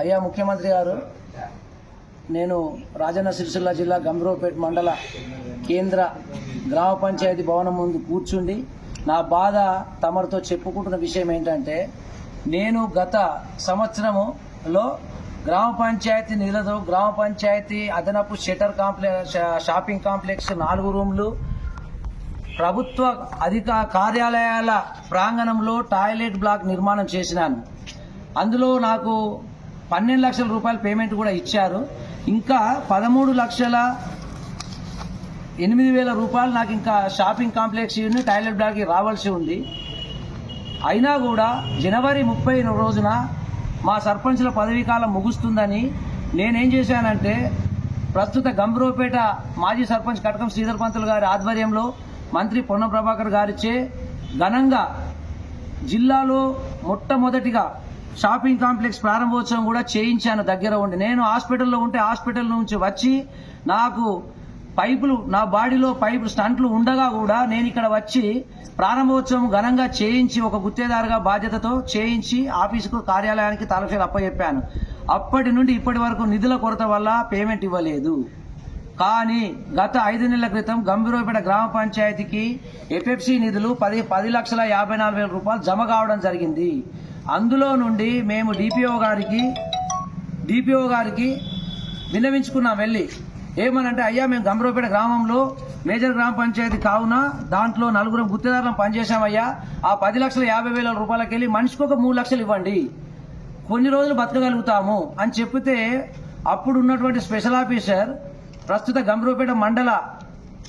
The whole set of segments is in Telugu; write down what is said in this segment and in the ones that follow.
అయ్యా ముఖ్యమంత్రి గారు నేను రాజన్న సిరిసిల్ల జిల్లా గంభీరపేట మండల కేంద్ర గ్రామ పంచాయతీ భవనం ముందు కూర్చుండి నా బాధ తమరితో చెప్పుకుంటున్న విషయం ఏంటంటే నేను గత సంవత్సరములో గ్రామ పంచాయతీ నిధులతో గ్రామ పంచాయతీ అదనపు షటర్ కాంప్లెక్స్ షాపింగ్ కాంప్లెక్స్ నాలుగు రూమ్లు ప్రభుత్వ అధిక కార్యాలయాల ప్రాంగణంలో టాయిలెట్ బ్లాక్ నిర్మాణం చేసినాను. అందులో నాకు పన్నెండు లక్షల రూపాయల పేమెంట్ కూడా ఇచ్చారు. ఇంకా పదమూడు లక్షల ఎనిమిది వేల రూపాయలు నాకు ఇంకా షాపింగ్ కాంప్లెక్స్ యూని టాయిలెట్ బ్లాక్కి రావాల్సి ఉంది. అయినా కూడా జనవరి ముప్పై రోజున మా సర్పంచ్ల పదవీ కాలం ముగుస్తుందని నేనేం చేశానంటే ప్రస్తుత గంభీరపేట మాజీ సర్పంచ్ కటకం శ్రీధర్ పంతులు గారి ఆధ్వర్యంలో మంత్రి పొన్న ప్రభాకర్ గారిచే ఘనంగా జిల్లాలో మొట్టమొదటిగా షాపింగ్ కాంప్లెక్స్ ప్రారంభోత్సవం కూడా చేయించాను దగ్గర ఉండి. నేను హాస్పిటల్లో ఉంటే హాస్పిటల్ నుంచి వచ్చి నాకు పైపులు నా బాడీలో పైపు స్టంట్లు ఉండగా కూడా నేను ఇక్కడ వచ్చి ప్రారంభోత్సవం ఘనంగా చేయించి ఒక గుత్తేదారుగా బాధ్యతతో చేయించి ఆఫీసుకు కార్యాలయానికి తలఫీలు అప్పచెప్పాను. అప్పటి నుండి ఇప్పటి వరకు నిధుల కొరత వల్ల పేమెంట్ ఇవ్వలేదు. కానీ గత ఐదు నెలల క్రితం గంభీరపేట గ్రామ పంచాయతీకి ఎఫ్ఎఫ్సి నిధులు పది పది లక్షల యాభై నాలుగు వేల రూపాయలు జమ కావడం జరిగింది. అందులో నుండి మేము డిపిఓ గారికి డిపిఓ గారికి విన్నవించుకున్నాం వెళ్ళి. ఏమనంటే అయ్యా మేము గంభీరపేట గ్రామంలో మేజర్ గ్రామ పంచాయతీ కావున దాంట్లో నలుగురం గుత్తేదారులం పనిచేశామయ్యా. ఆ పది లక్షల యాభై వేల రూపాయలకి వెళ్ళి మనిషికి ఒక మూడు లక్షలు ఇవ్వండి. కొన్ని రోజులు బతకగలుగుతాము. అని చెప్తే అప్పుడు ఉన్నటువంటి స్పెషల్ ఆఫీసర్ ప్రస్తుత గంభీరపేట మండల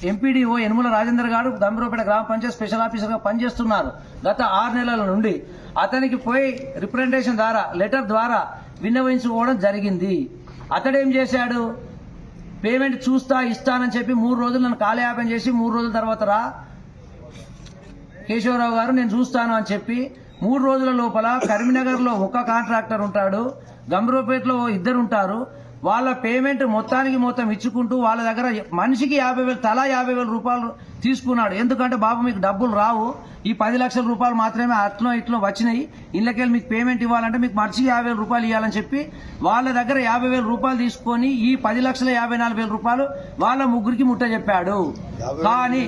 ఎంపీడీఓ యనుమల రాజేందర్ గారు గంభీరపేట గ్రామ పంచాయత్ స్పెషల్ ఆఫీసర్గా పనిచేస్తున్నారు. గత ఆరు నెలల నుండి అతనికి పోయి రిప్రజెంటేషన్ ద్వారా లెటర్ ద్వారా విన్నవించుకోవడం జరిగింది. అతడేం చేశాడు? పేమెంట్ చూస్తా ఇస్తానని చెప్పి మూడు రోజులు నన్ను కాలయాపం చేసి మూడు రోజుల తర్వాత రా కేశవరావు గారు నేను చూస్తాను అని చెప్పి మూడు రోజుల లోపల కరీంనగర్లో ఒక కాంట్రాక్టర్ ఉంటాడు గంభీరపేటలో ఇద్దరు ఉంటారు. వాళ్ళ పేమెంట్ మొత్తానికి మొత్తం ఇచ్చుకుంటూ వాళ్ళ దగ్గర మనిషికి యాభై వేలు తలా యాభై వేల రూపాయలు తీసుకున్నాడు. ఎందుకంటే బాబు మీకు డబ్బులు రావు. ఈ పది లక్షల రూపాయలు మాత్రమే అట్లో ఇట్లో వచ్చినాయి. ఇళ్ళకెళ్ళి మీకు పేమెంట్ ఇవ్వాలంటే మీకు మనిషికి యాభై వేల రూపాయలు ఇవ్వాలని చెప్పి వాళ్ళ దగ్గర యాభై వేల రూపాయలు తీసుకొని ఈ పది లక్షల యాభై నాలుగు వేల రూపాయలు వాళ్ళ ముగ్గురికి ముట్ట చెప్పాడు. కానీ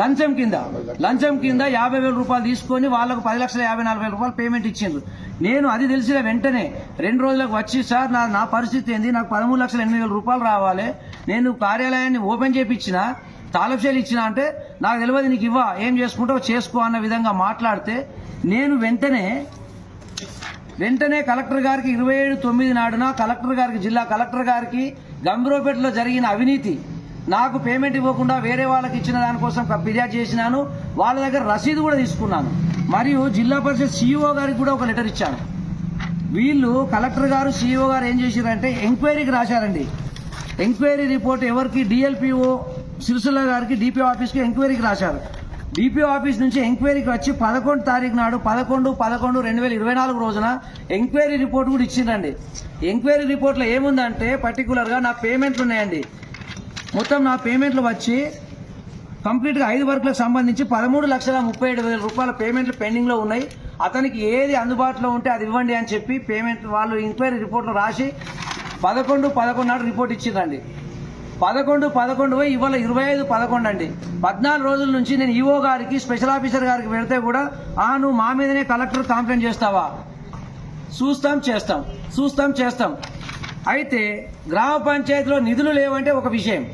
లంచం కింద లంచం కింద. యాభై వేల రూపాయలు తీసుకొని వాళ్ళకు పది లక్షల యాభై నాలుగు వేల రూపాయలు పేమెంట్ ఇచ్చిండ్రు. నేను అది తెలిసిన వెంటనే రెండు రోజులకు వచ్చి సార్ నా నా పరిస్థితి ఏంది? నాకు పదమూడు లక్షల ఎనిమిది వేల రూపాయలు రావాలి. నేను కార్యాలయాన్ని ఓపెన్ చేయించిన తాలబ్షేలు ఇచ్చినా అంటే నాకు తెలియదు నీకు ఇవ్వ ఏం చేసుకుంటావు చేసుకో అన్న విధంగా మాట్లాడితే నేను వెంటనే వెంటనే కలెక్టర్ గారికి ఇరవై ఏడు తొమ్మిది నాడున కలెక్టర్ గారికి జిల్లా కలెక్టర్ గారికి గంభీరపేటలో జరిగిన అవినీతి నాకు పేమెంట్ ఇవ్వకుండా వేరే వాళ్ళకి ఇచ్చిన దానికోసం ఫిర్యాదు చేసినాను వాళ్ళ దగ్గర రసీదు కూడా తీసుకున్నాను. మరియు జిల్లా పరిషత్ సీఈఓ గారికి కూడా ఒక లెటర్ ఇచ్చాను. వీళ్ళు కలెక్టర్ గారు సీఈఓ గారు ఏం చేశారంటే ఎంక్వైరీకి రాశారండి. ఎంక్వైరీ రిపోర్ట్ ఎవరికి డిఎల్పిఓ సిరిసిల్ల గారికి డిపిఓ ఆఫీస్కి ఎంక్వైరీకి రాశారు. డిపిఓ ఆఫీస్ నుంచి ఎంక్వైరీకి వచ్చి పదకొండు తారీఖు నాడు పదకొండు పదకొండు రెండు వేల ఇరవై నాలుగు రోజున ఎంక్వైరీ రిపోర్ట్ కూడా ఇచ్చిందండి. ఎంక్వైరీ రిపోర్ట్లో ఏముందంటే పర్టికులర్గా నా పేమెంట్లు ఉన్నాయండి. మొత్తం నా పేమెంట్లు వచ్చి కంప్లీట్గా ఐదు వర్కులకు సంబంధించి పదమూడు లక్షల ముప్పై ఏడు వేల రూపాయల పేమెంట్లు పెండింగ్లో ఉన్నాయి. అతనికి ఏది అందుబాటులో ఉంటే అది ఇవ్వండి అని చెప్పి పేమెంట్ వాళ్ళు ఎంక్వైరీ రిపోర్ట్లో రాసి పదకొండు పదకొండు నాడు రిపోర్ట్ ఇచ్చిందండి. పదకొండు పదకొండు పోయి ఇవాళ ఇరవై ఐదు పదకొండు అండి పద్నాలుగు రోజుల నుంచి నేను ఈఓ గారికి స్పెషల్ ఆఫీసర్ గారికి పెడితే కూడా ఆ నువ్వు మా మీదనే కలెక్టర్ కంప్లైంట్ చేస్తావా? చూస్తాం చేస్తాం. చూస్తాం చేస్తాం. అయితే గ్రామ పంచాయతీలో నిధులు లేవంటే ఒక విషయం.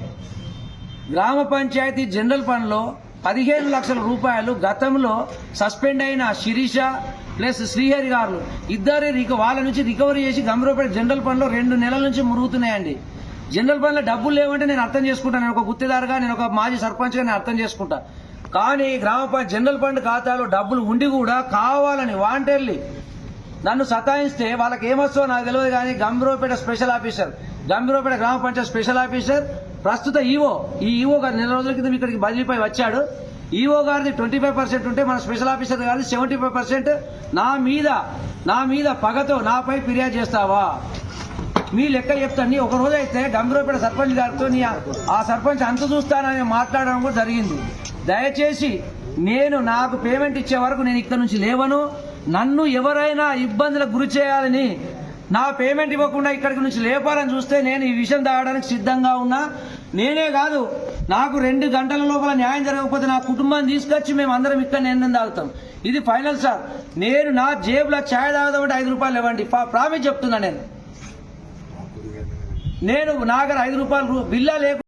గ్రామ పంచాయతీ జనరల్ ఫండ్లో పదిహేను లక్షల రూపాయలు గతంలో సస్పెండ్ అయిన శిరీష ప్లస్ శ్రీహరి గారు. ఇద్దరు రిక వాళ్ళ నుంచి రికవరీ చేసి గంభీరపేట జనరల్ ఫండ్లో రెండు నెలల నుంచి మురుగుతున్నాయండి. జనరల్ ఫండ్లో డబ్బులు లేవంటే నేను అర్థం చేసుకుంటాను నేను ఒక గుత్తేదారుగా నేను ఒక మాజీ సర్పంచ్గా నేను అర్థం చేసుకుంటా. కానీ గ్రామ పంచాయతీ జనరల్ ఫండ్ ఖాతాలో డబ్బులు ఉండి కూడా కావాలని వాంటర్లీ నన్ను సతాయిస్తే వాళ్ళకి ఏమొస్తో నాకు తెలియదు కానీ గంభీరపేట స్పెషల్ ఆఫీసర్ గంభీరపేట గ్రామ పంచాయత్ స్పెషల్ ఆఫీసర్ ప్రస్తుత ఈవో ఈ ఈవో గారు నెల రోజుల క్రితం ఇక్కడికి బదిలీపై వచ్చాడు. ఈవో గారిది ట్వంటీ ఫైవ్ పర్సెంట్ ఉంటే మన స్పెషల్ ఆఫీసర్ గారిది సెవెంటీ ఫైవ్ పర్సెంట్. నా మీద నా మీద పగతో నాపై ఫిర్యాదు చేస్తావా? మీ లెక్క చెప్తాను ఒక రోజు అయితే గంభీరపేట సర్పంచ్ గారితో నీ ఆ- సర్పంచ్ అంత చూస్తానని మాట్లాడడం కూడా జరిగింది. దయచేసి నేను నాకు పేమెంట్ ఇచ్చే వరకు నేను ఇక్కడ నుంచి లేవను. నన్ను ఎవరైనా ఇబ్బందులకు గురి చేయాలని నా పేమెంట్ ఇవ్వకుండా ఇక్కడికి నుంచి లేపాలని చూస్తే నేను ఈ విషయం తాగడానికి సిద్ధంగా ఉన్నా. నేనే కాదు నాకు రెండు గంటల లోపల న్యాయం జరగకపోతే నా కుటుంబాన్ని తీసుకొచ్చి మేము అందరం ఇక్కడ నేను తాగుతాం. ఇది ఫైనల్ సార్. నేను నా జేబులో ఛాయ్ తాగుదామంటే ఐదు రూపాయలు ఇవ్వండి. ప్రామిస్ చెప్తున్నా నేను. నేను నాగర ఐదు రూపాయలు బిల్లా లేకుండా